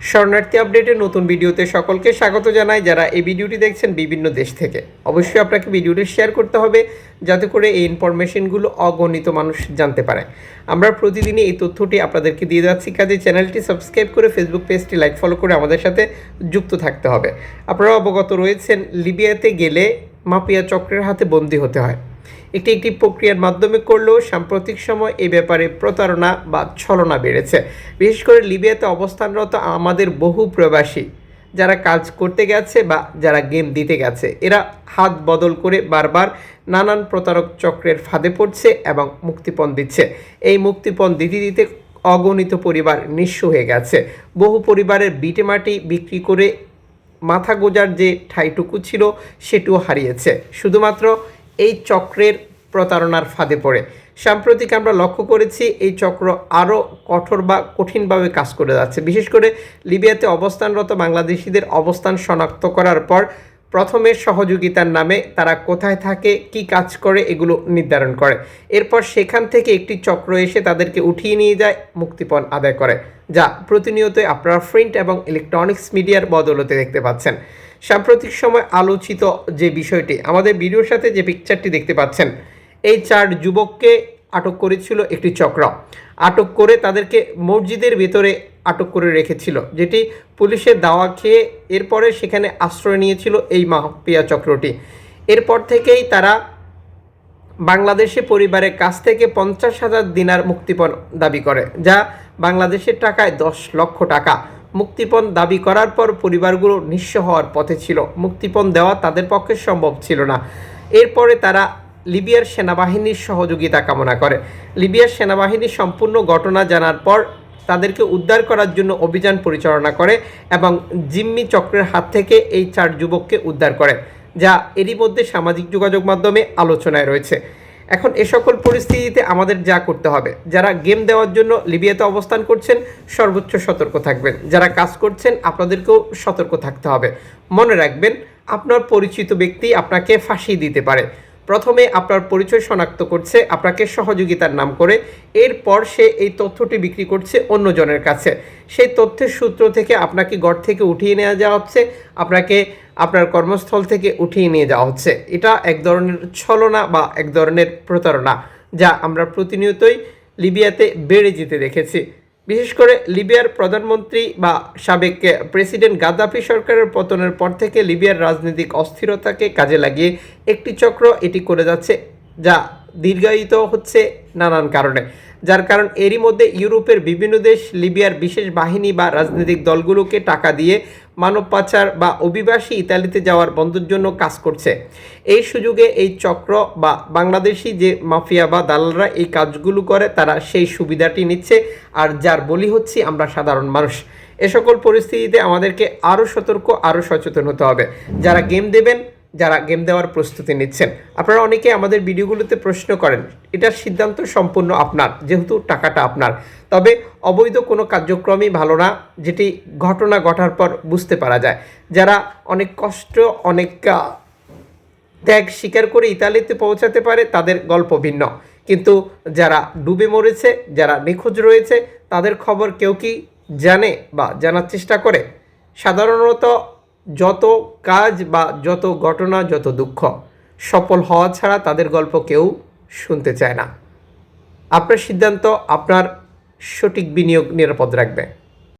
শরণার্থী আপডেটের নতুন ভিডিওতে সকলকে স্বাগত জানাই। যারা এই ভিডিওটি দেখছেন বিভিন্ন দেশ থেকে। অবশ্যই আপনাকে ভিডিওটি শেয়ার করতে হবে যাতে করে এই ইনফরমেশনগুলো অগণিত মানুষ জানতে পারে। আমরা প্রতিদিনই এই তথ্যটি আপনাদেরকে দিয়ে যাচ্ছি। কাজে চ্যানেলটি সাবস্ক্রাইব করে ফেসবুক পেজটি লাইক, ফলো করে আমাদের সাথে যুক্ত থাকতে হবে। আপনারা অবগত রয়েছেন, লিবিয়াতে গেলে মাফিয়া চক্রের হাতে বন্দী হতে হয়। একটি একটি প্রক্রিয়ার মাধ্যমে করলেও সাম্প্রতিক সময় এই ব্যাপারে প্রতারণা বা ছলনা বেড়েছে। বিশেষ করে লিবিয়াতে অবস্থানরত আমাদের বহু প্রবাসী যারা কাজ করতে গেছে বা যারা গেম দিতে গেছে, এরা হাত বদল করে বারবার নানান প্রতারক চক্রের ফাঁদে পড়ছে এবং মুক্তিপণ দিচ্ছে। এই মুক্তিপণ দিতে দিতে অগণিত পরিবার নিঃস্ব হয়ে গেছে। বহু পরিবারের বিটে মাটি বিক্রি করে মাথা গোজার যে ঠাইটুকু ছিল, সেটিও হারিয়েছে। শুধুমাত্র এই চক্রের প্রতারণার ফাঁদে পড়ে। সাম্প্রতিক আমরা লক্ষ্য করেছি, এই চক্র আরও কঠোর বা কঠিনভাবে কাজ করে যাচ্ছে। বিশেষ করে লিবিয়াতে অবস্থানরত বাংলাদেশিদের অবস্থান শনাক্ত করার পর প্রথমে সহযোগিতার নামে তারা কোথায় থাকে, কি কাজ করে, এগুলো নির্ধারণ করে। এরপর সেখান থেকে একটি চক্র এসে তাদেরকে উঠিয়ে নিয়ে যায়, মুক্তিপণ আদায় করে, যা প্রতিনিয়তই আপনারা প্রিন্ট এবং ইলেকট্রনিক্স মিডিয়ার বদলতে দেখতে পাচ্ছেন। সাম্প্রতিক সময় আলোচিত যে বিষয়টি, আমাদের ভিডিওর সাথে যে পিকচারটি দেখতে পাচ্ছেন, এই চার যুবককে আটক করেছিল একটি চক্র। আটক করে তাদেরকে মসজিদের ভেতরে আটক করে রেখেছিল, যেটি পুলিশের দাওয়া খেয়ে এরপরে সেখানে আশ্রয় নিয়েছিল এই মাহপিয়া চক্রটি। এরপর থেকেই তারা বাংলাদেশে পরিবারের কাছ থেকে পঞ্চাশ হাজার দিনার মুক্তিপণ দাবি করে, যা বাংলাদেশের টাকায় দশ লক্ষ টাকা। মুক্তিপণ দাবি করার পর পরিবারগুলো নিঃস্ব হওয়ার পথে ছিল। মুক্তিপণ দেওয়া তাদের পক্ষে সম্ভব ছিল না। এরপরে তারা লিবিয়ার সেনাবাহিনীর সহযোগিতা কামনা করে। লিবিয়ার সেনাবাহিনীর সম্পূর্ণ ঘটনা জানার পর তাদেরকে উদ্ধার করার জন্য অভিযান পরিচালনা করে এবং জিম্মি চক্রের হাত থেকে এই চার যুবককে উদ্ধার করে, যা এরই মধ্যে সামাজিক যোগাযোগ মাধ্যমে আলোচনায় রয়েছে। এখন এ সকল পরিস্থিতিতে আমাদের যা করতে হবে। যারা গেম দেওয়ার জন্য লিবিয়াতে অবস্থান করছেন, সর্বোচ্চ সতর্ক থাকবেন। যারা কাজ করছেন, আপনাদেরকেও সতর্ক থাকতে হবে। মনে রাখবেন, আপনার পরিচিত ব্যক্তি আপনাকে ফাঁসিয়ে দিতে পারে। প্রথমে আপনার পরিচয় শনাক্ত করছে, আপনাকে সহযোগিতার নাম করে, এরপর সে এই তথ্যটি বিক্রি করছে অন্যজনের কাছে। সেই তথ্যের সূত্র থেকে আপনাকে ঘর থেকে উঠিয়ে নেওয়া যাওয়া হচ্ছে, আপনাকে আপনার কর্মস্থল থেকে উঠিয়ে নিয়ে যাওয়া হচ্ছে। এটা এক ধরনের ছলনা বা এক ধরনের প্রতারণা, যা আমরা প্রতিনিয়তই লিবিয়াতে বেড়ে যেতে দেখেছি। বিশেষ করে লিবিয়ার প্রধানমন্ত্রী বা সাবেক প্রেসিডেন্ট গাদ্দাফি সরকারের পতনের পর থেকে লিবিয়ার রাজনৈতিক অস্থিরতাকে কাজে লাগিয়ে একটি চক্র এটি করে যাচ্ছে, যা দীর্ঘায়িত হচ্ছে নানান কারণে। যার কারণ এরই মধ্যে ইউরোপের বিভিন্ন দেশ, লিবিয়ার বিশেষ বাহিনী বা রাজনৈতিক দলগুলোকে টাকা দিয়ে মানব পাচার বা অভিবাসী ইতালিতে যাওয়ার বন্ধের জন্য কাজ করছে। এই সুযোগে এই চক্র বা বাংলাদেশি যে মাফিয়া বা দালালরা এই কাজগুলো করে, তারা সেই সুবিধাটি নিচ্ছে আর যার বলি হচ্ছি আমরা সাধারণ মানুষ। এ সকল পরিস্থিতিতে আমাদেরকে আরও সতর্ক, আরও সচেতন হতে হবে। যারা গেম দেবেন যারা গেম দেওয়ার প্রস্তুতি নিচ্ছেন। আপনারা অনেকে আমাদের ভিডিওগুলোতে প্রশ্ন করেন, এটার সিদ্ধান্ত সম্পূর্ণ আপনার, যেহেতু টাকাটা আপনার। তবে অবৈধ কোনো কার্যক্রমই ভালো না, যেটি ঘটনা ঘটার পর বুঝতে পারা যায়। যারা অনেক কষ্ট, অনেক ত্যাগ স্বীকার করে ইতালিতে পৌঁছাতে পারে, তাদের গল্প ভিন্ন। কিন্তু যারা ডুবে মরেছে, যারা নিখোঁজ রয়েছে, তাদের খবর কেউ কি জানে বা জানার চেষ্টা করে? সাধারণত যত কাজ বা যত ঘটনা, যত দুঃখ সফল হওয়া ছাড়া তাদের গল্প কেউ শুনতে চায় না। আপনার সিদ্ধান্ত আপনার সঠিক বিনিয়োগ নিরাপদ রাখবে।